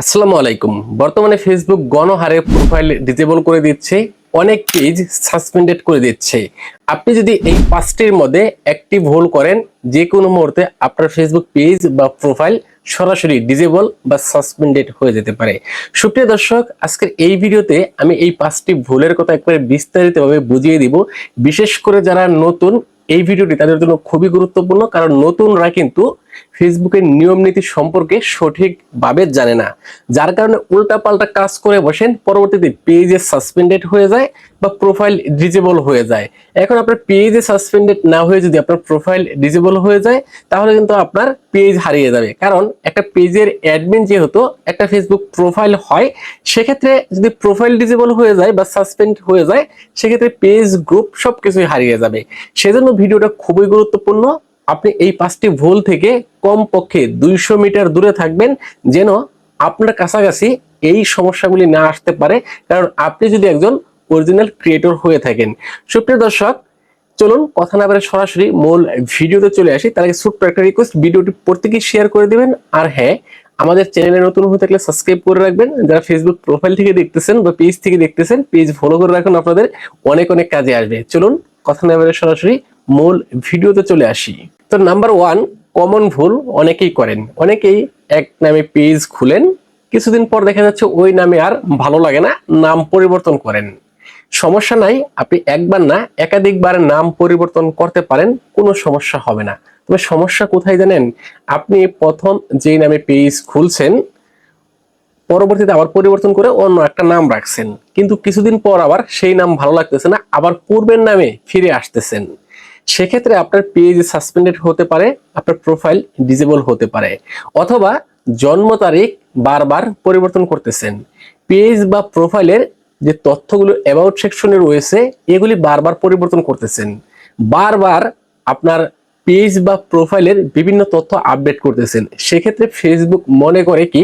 আসসালামু আলাইকুম। বর্তমানে ফেসবুক গণহারে প্রোফাইল ডিসেবল করে দিচ্ছে, অনেক পেজ সাসপেন্ডেড করে দিচ্ছে। আপনি যদি এই পাঁচটির মধ্যে একটি ভুল করেন যে কোনো মুহূর্তে আপনার ফেসবুক পেজ বা প্রোফাইল সরাসরি ডিসেবল বা সাসপেন্ডেড হয়ে যেতে পারে। সুপ্রিয় দর্শক, আজকের এই ভিডিওতে আমি এই পাঁচটি ভুলের কথা একবারে বিস্তারিতভাবে বুঝিয়ে দিব। বিশেষ করে যারা নতুন, এই ভিডিওটি তাদের জন্য খুবই গুরুত্বপূর্ণ, কারণ নতুনরা কিন্তু ফেসবুকের নিয়ম নীতি সম্পর্কে সঠিকভাবে জানে না। যার কারণে উল্টাপাল্টা কাজ করে বসেন, পরবর্তীতে পেজে সাসপেন্ডেড হয়ে যায় বা প্রোফাইল ডিজেবল হয়ে যায়। এখন আপনার পেজে সাসপেন্ডেড না হয়ে যদি আপনার প্রোফাইল ডিজেবল হয়ে যায়, তাহলে কিন্তু আপনার পেজ হারিয়ে যাবে। কারণ একটা পেজের অ্যাডমিন যেহেতু একটা ফেসবুক প্রোফাইল হয়, সেক্ষেত্রে যদি প্রোফাইল ডিজেবল হয়ে যায় বা সাসপেন্ড হয়ে যায়, সেক্ষেত্রে পেজ গ্রুপ সবকিছুই হারিয়ে যাবে। সেজন্য ভিডিওটা খুবই গুরুত্বপূর্ণ। আপনি এই পাঁচটি ভুল থেকে কমপক্ষে দুইশো মিটার দূরে থাকবেন যেন আপনার কাছাকাছি এই সমস্যাগুলি না আসতে পারে। কারণ আপনি যদি একজন অরিজিনাল ক্রিয়েটর হয়ে থাকেন। সুপ্রিয় দর্শক, চলুন কথা না বলে সরাসরি মূল ভিডিওতে চলে আসি। তার আগে ছোট্ট একটা রিকোয়েস্ট ভিডিওটি প্রত্যেকেই শেয়ার করে দিবেন। আর হ্যাঁ আমাদের চ্যানেলে নতুন হয়ে থাকলে সাবস্ক্রাইব করে রাখবেন। যারা ফেসবুক প্রোফাইল থেকে দেখতেছেন বা পেজ থেকে দেখতেছেন পেজ ফলো করে রাখুন। আপনাদের অনেক অনেক কাজে আসবে। চলুন কথা না বলে সরাসরি মূল ভিডিওতে চলে আসি। তো নাম্বার ওয়ান কমন ভুল অনেকেই করেন। অনেকেই এক নামে পেজ খুলেন, কিছুদিন পর দেখা যাচ্ছে ওই নামে আর ভালো লাগে না, নাম পরিবর্তন করেন। সমস্যা নাই, আপনি একবার না একাধিকবার নাম পরিবর্তন করতে পারেন, কোনো সমস্যা হবে না। তবে সমস্যা কোথায় জানেন? আপনি প্রথম যেই নামে পেজ খুলছেন, পরবর্তীতে আবার পরিবর্তন করে অন্য একটা নাম রাখছেন। কিন্তু কিছুদিন পর আবার সেই নাম ভালো লাগতেছে না, আবার পূর্বের নামে ফিরে আসতেছেন। সেক্ষেত্রে আপনার পেজ সাসপেন্ডেড হতে পারে, আপনার প্রোফাইল ডিজেবল হতে পারে, অথবা জন্ম তারিখ বারবার পরিবর্তন করতেছেন। পেজ বা প্রোফাইলের যে তথ্যগুলো অ্যাবাউট সেকশনে রয়েছে, এগুলি বারবার পরিবর্তন করতেছেন। বারবার আপনার পেজ বা প্রোফাইলের বিভিন্ন তথ্য আপডেট করতেছেন। সেক্ষেত্রে ফেসবুক মনে করে কি,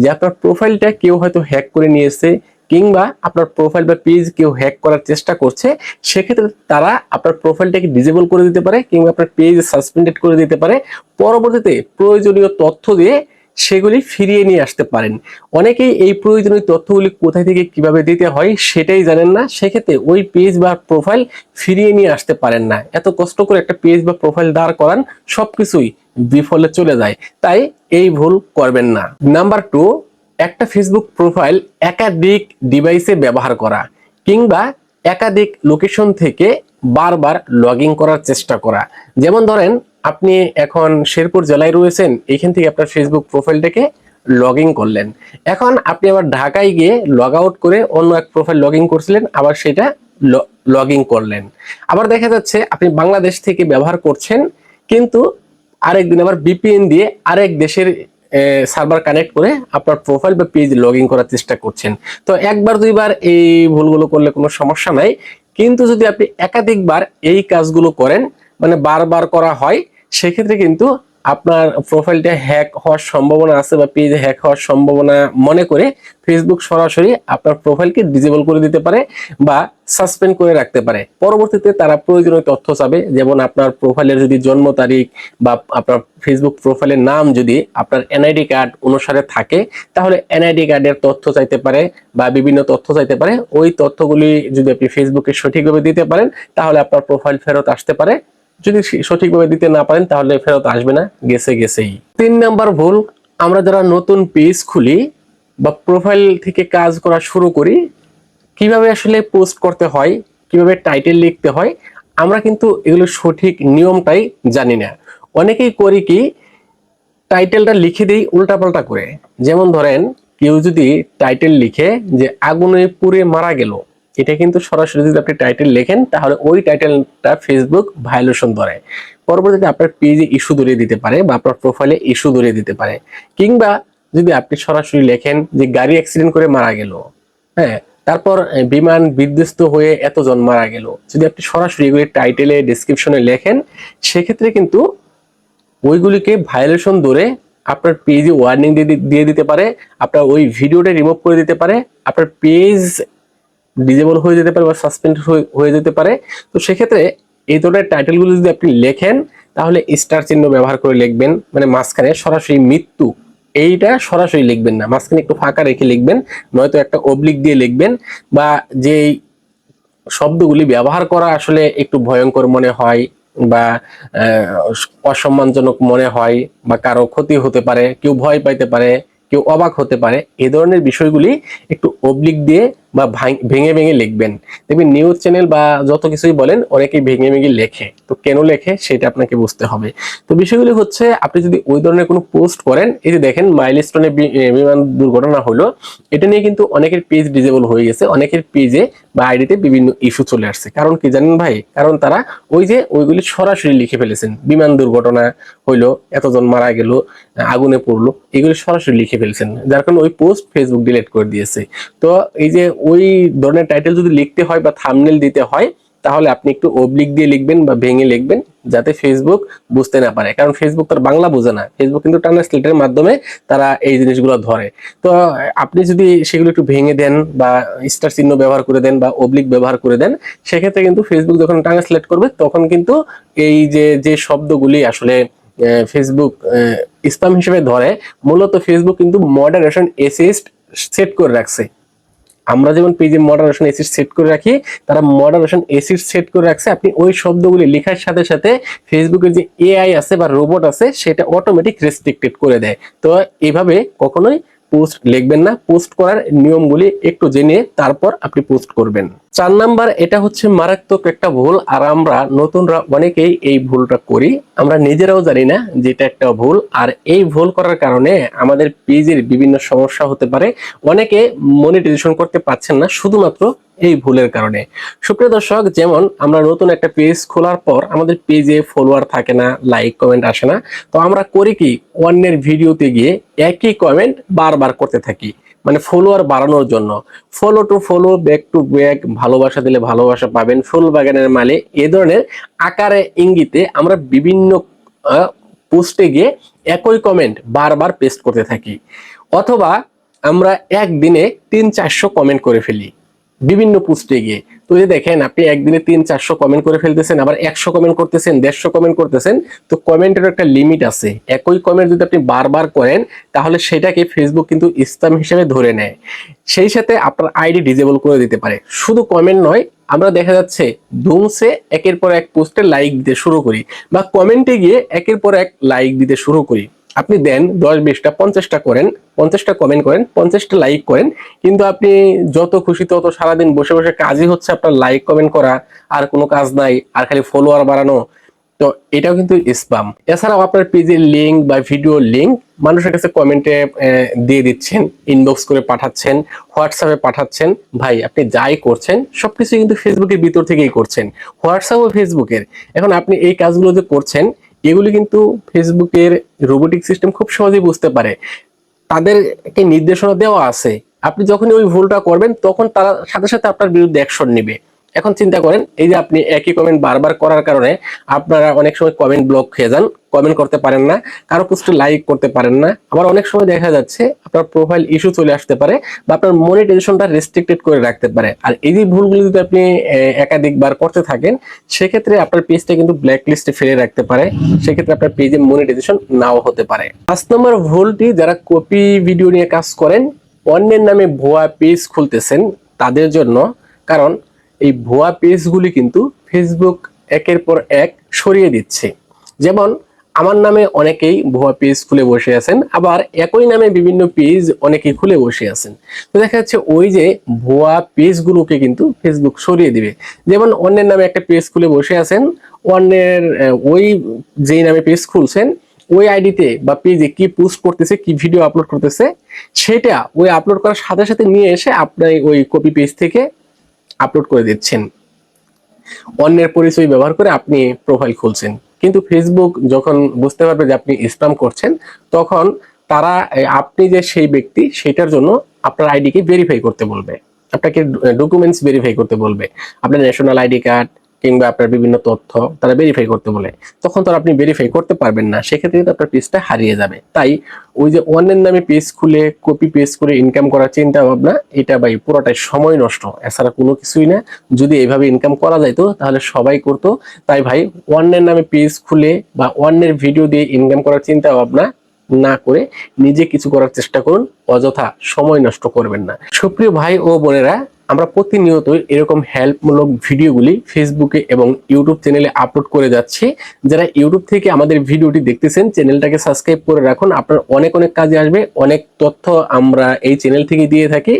যে আপনার প্রোফাইলটা কেউ হয়তো হ্যাক করে নিয়েছে কিংবা আপনার প্রোফাইল বা পেজ কেউ হ্যাক করার চেষ্টা করছে, সেক্ষেত্রে তারা আপনার প্রোফাইলটাকে ডিজেবল করে দিতে পারে কিংবা আপনার পেজ সাসপেন্ডেড করে দিতে পারে। পরবর্তীতে প্রয়োজনীয় তথ্য দিয়ে সেগুলি ফিরিয়ে নিয়ে আসতে পারেন। অনেকেই এই প্রয়োজনীয় তথ্যগুলি কোথায় থেকে কীভাবে দিতে হয় সেটাই জানেন না, সেক্ষেত্রে ওই পেজ বা প্রোফাইল ফিরিয়ে নিয়ে আসতে পারেন না। এত কষ্ট করে একটা পেজ বা প্রোফাইল দাঁড় করান, সবকিছুই বিফলে চলে যায়। তাই এই ভুল করবেন না। নাম্বার টু একটা ফেসবুক প্রোফাইল একাধিক ডিভাইসে ব্যবহার করা, কিংবা একাধিক লোকেশন থেকে বারবার লগ করার চেষ্টা করা। যেমন ধরেন, আপনি এখন শেরপুর জেলায় রয়েছেন, এখান থেকে আপনার ফেসবুক প্রোফাইলটাকে লগ করলেন। এখন আপনি আবার ঢাকায় গিয়ে লগ আউট করে অন্য এক প্রোফাইল লগ করছিলেন, আবার সেটা লগ করলেন। আবার দেখা যাচ্ছে, আপনি বাংলাদেশ থেকে ব্যবহার করছেন, কিন্তু আরেকদিন আবার বিপিএন দিয়ে আরেক দেশের সার্ভার কানেক্ট করে আপনার প্রোফাইল বা পেজ লগ করার চেষ্টা করছেন। তো একবার, দুইবার এই ভুলগুলো করলে কোনো সমস্যা নাই। কিন্তু যদি আপনি একাধিকবার এই কাজগুলো করেন মানে বারবার করা হয়, সেক্ষেত্রে কিন্তু আপনার প্রোফাইলটা হ্যাক হওয়ার সম্ভাবনা আছে বা পেজে হ্যাক হওয়ার সম্ভাবনা মনে করে ফেসবুক সরাসরি আপনার প্রোফাইলকে ডিজেবল করে দিতে পারে বা সাসপেন্ড করে রাখতে পারে। পরবর্তীতে তারা প্রয়োজনীয় তথ্য চাবে, যেমন আপনার প্রোফাইলের যদি জন্ম তারিখ বা আপনার ফেসবুক প্রোফাইলের নাম যদি আপনার এনআইডি কার্ড অনুসারে থাকে, তাহলে এনআইডি কার্ডের তথ্য চাইতে পারে বা বিভিন্ন তথ্য চাইতে পারে। ওই তথ্যগুলি যদি আপনি ফেসবুকে সঠিকভাবে দিতে পারেন, তাহলে আপনার প্রোফাইল ফেরত আসতে পারে। যদি সঠিকভাবে দিতে না পারেন, তাহলে ফেরত আসবে না। গেছে, গেছেই। তিন নাম্বার ভুল, আমরা যারা নতুন পেজ খুলি বা প্রোফাইল থেকে কাজ করা শুরু করি, কীভাবে আসলে পোস্ট করতে হয়, কীভাবে টাইটেল লিখতে হয়, আমরা কিন্তু এগুলো সঠিক নিয়মটাই জানি না। অনেকেই করি কি টাইটেলটা লিখে দিই উল্টাপাল্টা করে। যেমন ধরেন, কেউ যদি টাইটেল লিখে যে আগুনে পুড়ে মারা গেল এটা কিন্তু সরাসরি যদি আপনি টাইটেল লেখেন, তাহলে ওই টাইটেলটা ফেসবুক ভায়োলেশন ধরে। পরবর্তীতে আপনার পেজে ইস্যু ধরিয়ে দিতে পারে বা আপনার প্রোফাইলে ইস্যু ধরিয়ে দিতে পারে। কিংবা যদি আপনি সরাসরি লেখেন যে গাড়ি অ্যাক্সিডেন্ট করে মারা গেল হ্যাঁ তারপর বিমান বিধ্বস্ত হয়ে এতজন মারা গেল। যদি আপনি সরাসরি এগুলি টাইটেলে ডিসক্রিপশনে লেখেন, সেক্ষেত্রে কিন্তু ওইগুলিকে ভায়োলেশন ধরে আপনার পেজে ওয়ার্নিং দিয়ে দিতে পারে, আপনার ওই ভিডিওটা রিমুভ করে দিতে পারে, আপনার পেজ ডিজেবল হয়ে যেতে পারে বা সাসপেন্ড হয়ে যেতে পারে। তো সেক্ষেত্রে এই ধরনের টাইটেলগুলো যদি আপনি লেখেন, তাহলে স্টার চিহ্ন ব্যবহার করে লিখবেন। মানে মাঝখানে সরাসরি মৃত্যু, এইটা সরাসরি লিখবেন না। মাঝখানে একটু ফাঁকা রেখে লিখবেন, নয়তো একটা অবলিক দিয়ে লিখবেন বা যেই শব্দগুলি ব্যবহার করা আসলে একটু ভয়ঙ্কর মনে হয় বা অসম্মানজনক মনে হয় বা কারও ক্ষতি হতে পারে, কেউ ভয় পাইতে পারে কেউ অবাক হতে পারে এই ধরনের বিষয়গুলি একটু অবলিক দিয়ে বা ভেঙে ভেঙে লিখবেন। দেখবেন নিউজ চ্যানেল বা যত কিছুই বলেন, অনেকেই ভেঙে ভেঙে লেখে। তো কেন লেখে? সেটা আপনাকে বুঝতে হবে। তো বিষয়গুলি হচ্ছে, আপনি যদি ওই ধরনের কোনো পোস্ট করেন, এই যে দেখেন মাইলস্টোনে বিমান দুর্ঘটনা হলো, এটা নিয়ে কিন্তু অনেকের পেজ ডিজেবল হয়ে গেছে, অনেকের পেজে বা আইডিতে বিভিন্ন ইস্যু চলে আসছে। কারণ কি জানেন ভাই? কারণ তারা ওই যে ওইগুলি সরাসরি লিখে ফেলেছেন। বিমান দুর্ঘটনা হইল এতজন মারা গেল, আগুনে পড়ল, এগুলি সরাসরি লিখে ফেলছেন, যার কারণে ওই পোস্ট ফেসবুক ডিলিট করে দিয়েছে। তো এই যে ওই ধরনের টাইটেল যদি লিখতে হয় বা থামনেল দিতে হয়, তাহলে আপনি একটু অবলিক দিয়ে লিখবেন বা ভেঙে লিখবেন, যাতে ফেসবুক বুঝতে না পারে। কারণ ফেসবুক তার বাংলা বোঝে না। ফেসবুক কিন্তু ট্রান্সলেটের মাধ্যমে তারা এই জিনিসগুলো ধরে। তো আপনি যদি সেগুলো একটু ভেঙে দেন বা স্টার চিহ্ন ব্যবহার করে দেন বা অবলিক ব্যবহার করে দেন, সেক্ষেত্রে কিন্তু ফেসবুক যখন ট্রান্সলেট করবে, তখন কিন্তু এই যে যে শব্দগুলি আসলে ফেসবুক স্প্যাম হিসেবে ধরে, মূলত ফেসবুক কিন্তু মডারেশন এসিস্ট সেট করে রাখছে। আমরা যেমন পেজে মডারেশন এসিড সেট করে রাখি, তারা মডারেশন এসিস্ট সেট করে রাখছে, আপনি ওই শব্দগুলি লেখার সাথে সাথে ফেসবুকের যে এআই আছে বা রোবট আছে, সেটা অটোমেটিক রেস্ট্রিক্টেড করে দেয়। তো এভাবে কখনোই পোস্ট লিখবেন না পোস্ট করার নিয়মগুলি একটু জেনে তারপর আপনি পোস্ট করবেন। চার নাম্বার, এটা হচ্ছে মারাত্মক একটা ভুল, আর আমরা নতুনরা অনেকেই এই ভুলটা করি। আমরা নিজেরাও জানি না যে এটা একটা ভুল, আর এই ভুল করার কারণে আমাদের পেজের বিভিন্ন সমস্যা হতে পারে। অনেকে মনিটাইজেশন করতে পারছেন না, শুধুমাত্র এই ভুলের কারণে। সুপ্রিয় দর্শক, যেমন আমরা নতুন একটা পেজ খোলার পর আমাদের পেজে ফলোয়ার থাকে না লাইক কমেন্ট আসে না, তো আমরা করি কি, অন্যের ভিডিওতে গিয়ে একই কমেন্ট বারবার করতে থাকি মানে ফলোয়ার বাড়ানোর জন্য। Follow to follow back to back ভালোবাসা দিলে ভালোবাসা পাবেন, ফুল বাগানের মালে, এ ধরনের আকারে ইঙ্গিতে আমরা বিভিন্ন পোস্টে গিয়ে একই কমেন্ট বারবার পেস্ট করতে থাকি। অথবা আমরা একদিনে তিন চারশো কমেন্ট করে ফেলি। বিভিন্ন পোস্টে গিয়ে। তো যে দেখেন, আপনি একদিনে তিন, চারশো কমেন্ট করে ফেলতেছেন, আবার একশো কমেন্ট করতেছেন, দেড়শো কমেন্ট করতেছেন, তো কমেন্টের একটা লিমিট আছে। একই কমেন্ট যদি আপনি বারবার করেন, তাহলে সেটাকে ফেসবুক কিন্তু ইসলাম হিসেবে ধরে নেয়। সেই সাথে আপনার আইডি ডিজেবল করে দিতে পারে। শুধু কমেন্ট নয়, আমরা দেখা যাচ্ছে ধুমসে একের পর এক পোস্টে লাইক দিতে শুরু করি, বা কমেন্টে গিয়ে একের পর এক লাইক দিতে শুরু করি। আপনি দেন দশ, বিশটা, পঞ্চাশটা করেন, পঞ্চাশটা কমেন্ট করেন, পঞ্চাশটা লাইক করেন। কিন্তু আপনি যত খুশি তত সারাদিন বসে বসে কাজই হচ্ছে আপনার লাইক কমেন্ট করা, আর কোনো কাজ নাই, আর খালি ফলোয়ার বাড়ানো। তো এটাও কিন্তু স্পাম এছাড়াও আপনার পেজের লিঙ্ক বা ভিডিও লিঙ্ক মানুষের কাছে কমেন্টে দিয়ে দিচ্ছেন ইনবক্স করে পাঠাচ্ছেন হোয়াটসঅ্যাপে পাঠাচ্ছেন। ভাই, আপনি যাই করছেন সবকিছু কিন্তু ফেসবুকের ভিতর থেকেই করছেন। হোয়াটসঅ্যাপ ও ফেসবুকের এখন আপনি এই কাজগুলো যে করছেন এগুলি কিন্তু ফেসবুকের রোবোটিক সিস্টেম খুব সহজেই বুঝতে পারে। তাদেরকে নির্দেশনা দেওয়া আছে। আপনি যখনই ওই ভুলটা করবেন, তখন তারা সাথে সাথে আপনার বিরুদ্ধে অ্যাকশন নেবে। এখন চিন্তা করেন, এই যে আপনি একই কমেন্ট বারবার করার কারণে আপনারা অনেক সময় কমেন্ট ব্লক হয়ে যান কমেন্ট করতে পারেন না, কারও পোস্টে লাইক করতে পারেন না। আবার অনেক সময় দেখা যাচ্ছে আপনার প্রোফাইল ইস্যু চলে আসতে পারে বা আপনার মনিটাইজেশনটা রেস্ট্রিক্টেড করে রাখতে পারে। আর এই যে ভুলগুলো যদি আপনি একাধিকবার করতে থাকেন, সেক্ষেত্রে আপনার পেজটা কিন্তু ব্ল্যাক লিস্টে ফেলে রাখতে পারে। সেক্ষেত্রে আপনার পেজে মনিটাইজেশন নাও হতে পারে। পাঁচ নম্বর ভুলটি যারা কপি ভিডিও নিয়ে কাজ করেন, অন্যের নামে ভুয়া পেজ খুলতেছেন তাদের জন্য, কারণ এই ভুয়া পেজগুলি কিন্তু ফেসবুক একের পর এক সরিয়ে দিচ্ছে। যেমন আমার নামে অনেকেই ভুয়া পেজ খুলে বসে আছেন, আবার একই নামে বিভিন্ন পেজ অনেকেই খুলে বসে আছেন। তো দেখা যাচ্ছে ওই যে ভুয়া পেজগুলোকে কিন্তু ফেসবুক সরিয়ে দিবে। যেমন অন্যের নামে একটা পেজ খুলে বসে আছেন, অন্যের ওই যেই নামে পেজ খুলছেন, ওই আইডিতে বা পেজে কি পোস্ট করতেছে, কি ভিডিও আপলোড করতেছে, সেটা ওই আপলোড করার সাথে সাথে নিয়ে এসে আপনার ওই কপি পেজ থেকে আপলোড করে দিচ্ছেন। অন্যের পরিচয় ব্যবহার করে আপনি প্রোফাইল খুলছেন। কিন্তু ফেসবুক যখন বুঝতে পারবে যে আপনি স্প্যাম করছেন, তখন তারা আপনি যে সেই ব্যক্তি, সেটার জন্য আপনার আইডিকে ভেরিফাই করতে বলবে। আপনাকে ডকুমেন্টস ভেরিফাই করতে বলবে। আপনার ন্যাশনাল আইডি কার্ড কিংবা আপনার বিভিন্ন তথ্য তারা ভেরিফাই করতে বলে। তখন তো আপনি ভেরিফাই করতে পারবেন না। সেক্ষেত্রে কিন্তু আপনার পেজটা হারিয়ে যাবে। তাই ওই যে অন্যের নামে পেজ খুলে কপি পেজ করে ইনকাম করার চিন্তা ভাবনা, এটা ভাই পুরোটাই সময় নষ্ট। এছাড়া কোনো কিছুই না। যদি এইভাবে ইনকাম করা যাইতো, তাহলে সবাই করতো। তাই ভাই অন্যের নামে পেজ খুলে বা অন্যের ভিডিও দিয়ে ইনকাম করার চিন্তা ভাবনা না করে নিজে কিছু করার চেষ্টা করুন। অযথা সময় নষ্ট করবেন না। সুপ্রিয় ভাই ও বোনেরা আমরা প্রতিনিয়তই এরকম হেল্পমূলক ভিডিওগুলি ফেসবুকে এবং ইউটিউব চ্যানেলে আপলোড করে যাচ্ছি। যারা ইউটিউব থেকে আমাদের ভিডিওটি দেখতেছেন চ্যানেলটাকে সাবস্ক্রাইব করে রাখুন। আপনার অনেক অনেক কাজে আসবে, অনেক তথ্য আমরা এই চ্যানেল থেকে দিয়ে থাকি।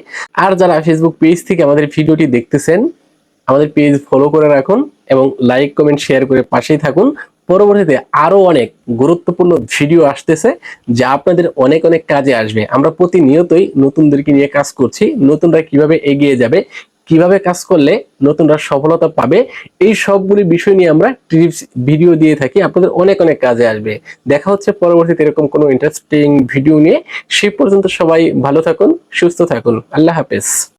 আর যারা ফেসবুক পেজ থেকে আমাদের ভিডিওটি দেখতেছেন, আমাদের পেজ ফলো করে রাখুন এবং লাইক কমেন্ট শেয়ার করে পাশেই থাকুন। পরবর্তীতে আরও অনেক গুরুত্বপূর্ণ ভিডিও আসতেছে, যা আপনাদের অনেক অনেক কাজে আসবে। আমরা প্রতিনিয়তই নতুনদেরকে নিয়ে কাজ করছি, নতুনরা কীভাবে এগিয়ে যাবে, কীভাবে কাজ করলে নতুনরা সফলতা পাবে, এই সবগুলি বিষয় নিয়ে আমরা টিপস ভিডিও দিয়ে থাকি, আপনাদের অনেক অনেক কাজে আসবে। দেখা হচ্ছে পরবর্তীতে এরকম কোনো ইন্টারেস্টিং ভিডিও নিয়ে। সেই পর্যন্ত সবাই ভালো থাকুন, সুস্থ থাকুন। আল্লাহ হাফেজ।